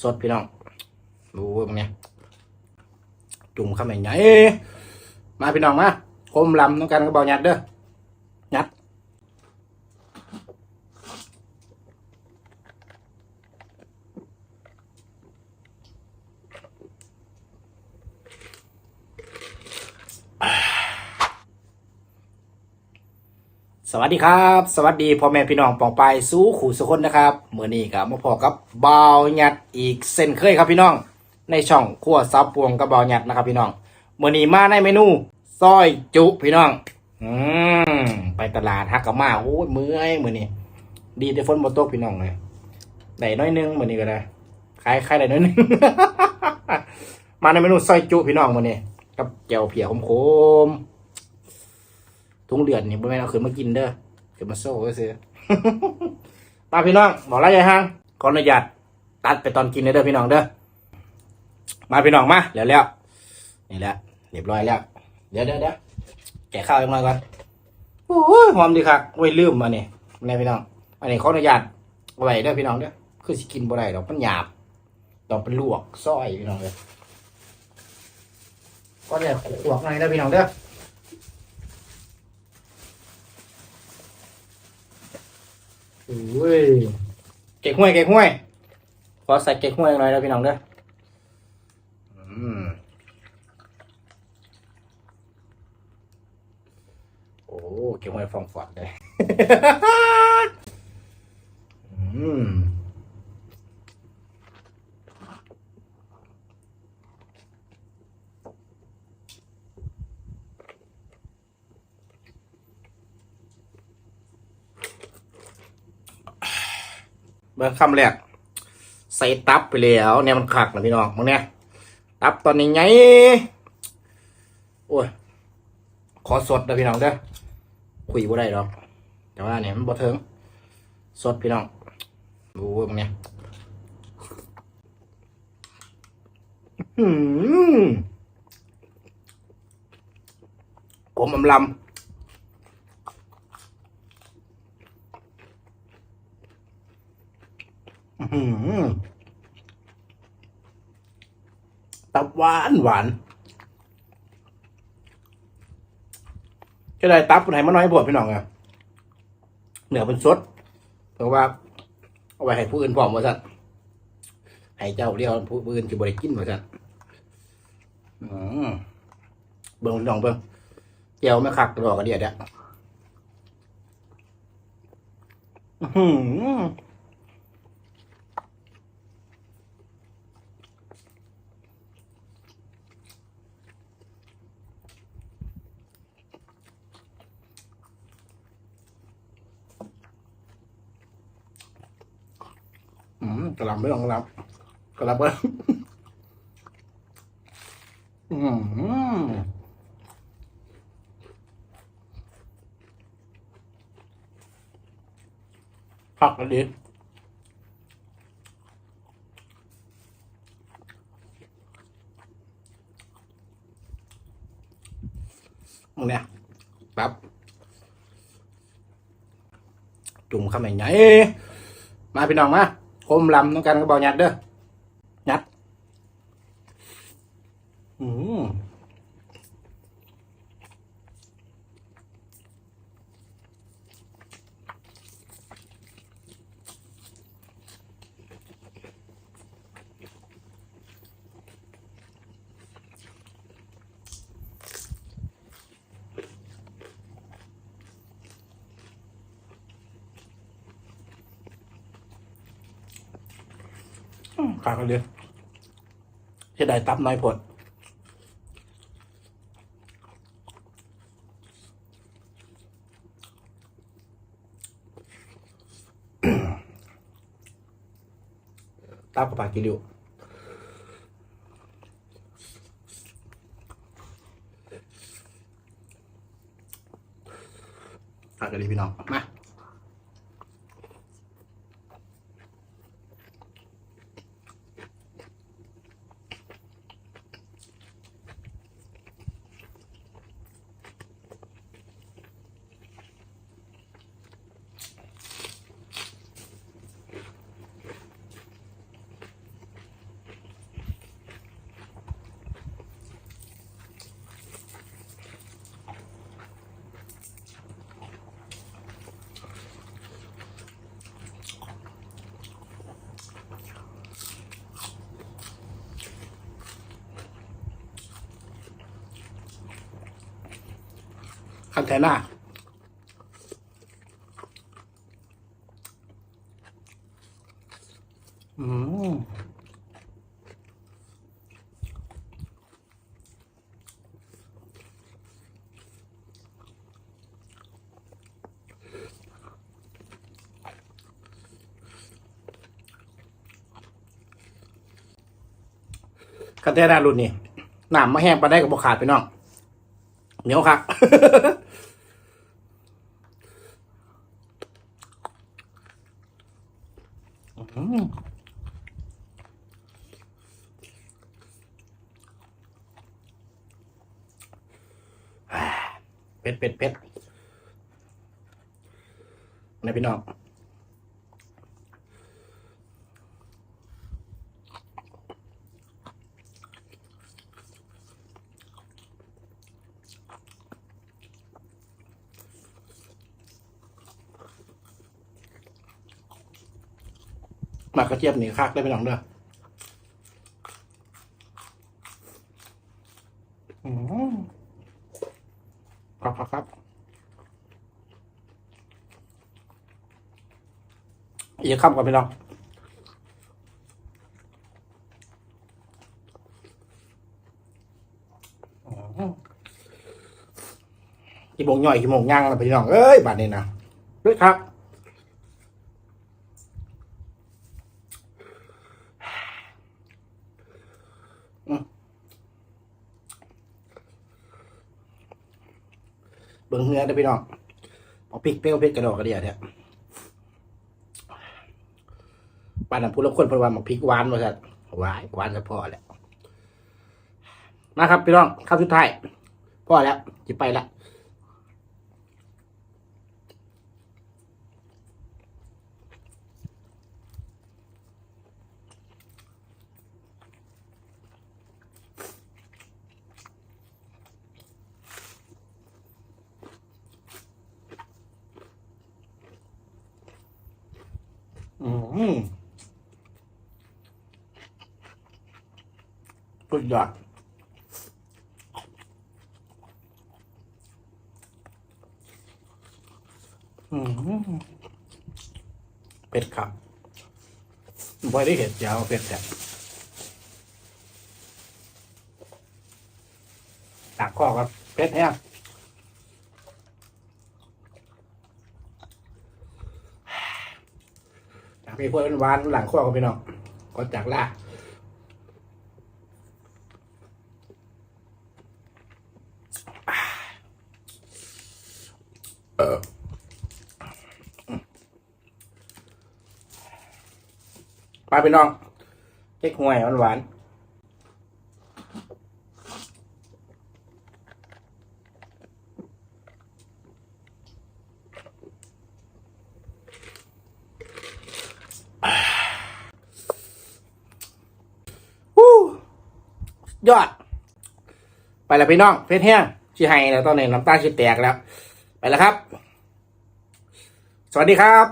สดพี่น้องดูตรงเนี้ยจุ่มข้าไปไหนมาพี่น้องมาคมลำต้องการกระบอกยัดเด้อ สวัสดีครับ สวัสดีพ่อแม่พี่น้องปองไปสู้ขู่สุคนนะครับเมื่อนี้กับมาพอกับบาวหยัดอีกเส้นเคยครับพี่น้อง ในช่องขั้วซับพวงกับบาวหยัดนะครับพี่น้องเมื่อนี้มาในเมนูซอยจุพี่น้อง อืมไปตลาดฮักกับมาโอ้ยเมื่อยมื่อนี้ดีแต่ฝนบนตกพี่น้องเลยได้น้อยนึงเมื่อนี้ก็ได้ขายขายได้น้อยนึง มาในเมนูซอยจุพี่น้องเมื่อนี้กับแจ่วเผียขมๆ ทุงเดือนนี่บ่แม่นเอาขึ้นมากินเด้อขึ้นมาโซ่ก็ซื้อป้าพี่น้องบอกแล้วยายห้างขออนุญาตตัดไปตอนกินเลยเด้อพี่น้องเด้อมาพี่น้องมาแล้วแล้วนี่แหละเรียบร้อยแล้วเดี๋ยวเดี๋ยวเดี๋ยวแกะข้าวยังไงก่อนโอ้ยหอมดีครับไว้ลืมมาเนี่ยนี่พี่น้องอันนี้ขออนุญาตเอาไว้เด้อพี่น้องเด้อคือสิกินบ่ได้ดอกมันหยาบต้องเป็นลวกซอยพี่น้องเด้อก็เนี่ยขวกหน่อยเด้อพี่น้องเด้อ โอ้ยเก๊กห้วยเก๊กห้วย ขอใส่เก๊กห้วยหน่อยนะพี่น้องเด้ออืมโอ้เก๊กห้วยฟองฟอดเลย อืม เบิ่งคำแรกใส่ตับไปแล้วเนี่ยมันขักนะพี่น้องมึงเนี่ยตับตอนนี้ไงโอ้ยขอสดนะพี่น้องเด้อคุยบ่ได้หรอกแต่ว่าเนี่ยมันบ่เทิงสดพี่น้องดูมึงเนี่ยอืมกลมอำลำ อื้อหือ ตับหวานหวานก็ได้ตับไหนมาน้อยบวชพี่น้องอะเหนือเป็นสดเพราะว่า เอาไว้ให้ผู้อื่นพร้อมว่าสั่นให้เจ้าเรียกผู้อื่นจะบริกินว่าสั่นเบิ่งพี่น้องเบิ่งเจียวไม่คักดอกกระเดียดอะอืม กระลำไม่ลองกระลำกระลำก็อืมผักกันดีมึงเนี่ยปั๊บจุ่มข้าไปไหมาพี่น้องมาคมลำต้องกา รกระบอกยัดเขาดกันเลยจะได้ตับน้อยผลตับกับปากกิริวขาดกันเลยพี่น้อง มา คันแทน่าอืมคันแทน่ารุ่นนี้น้ำมาแห้งไปได้กับบกขาดไปน้องเหนียวครับ อืมอ่า เป็ดเป็ดเป็ดนะพี่น้อง หมากกระเจี๊ยบนี่คักได้พี่น้องเด้อครับครับครับอย่าข้ามกันพี่น้องกี่โมงย่อยกี่โมงย่างแล้วพี่น้อง เอ้ยบาดนี้นะด้วยครับ บิ่งเนื้อได้พี่น้องเอาพริกเปรี้ยวพริกกระดอกกระเดียดเนี่ยปานนั้นผู้รับคนพนว่ามกพริกหวานมาสัตว์หวานหวานจะพอแล้วมาครับพี่น้องข้าวสุดท้ายพอแล้วจะไปละ อืมสุดยอดอืมเป็ดครับบ่ได้เห็ดยาวเป็ดแท้ตักข้อครับเป็ดแห้งจาก มีพวกหวานหลังข้อกับพี่น้องก็จากล่าเออไปพี่น้องเจ๊กหวยหวานๆ ยอด ไปแล้วพี่น้องเพชรแห้งชีให้แล้วตอนนี้น้ำตาชีแตกแล้ว ไปแล้วครับ สวัสดีครับ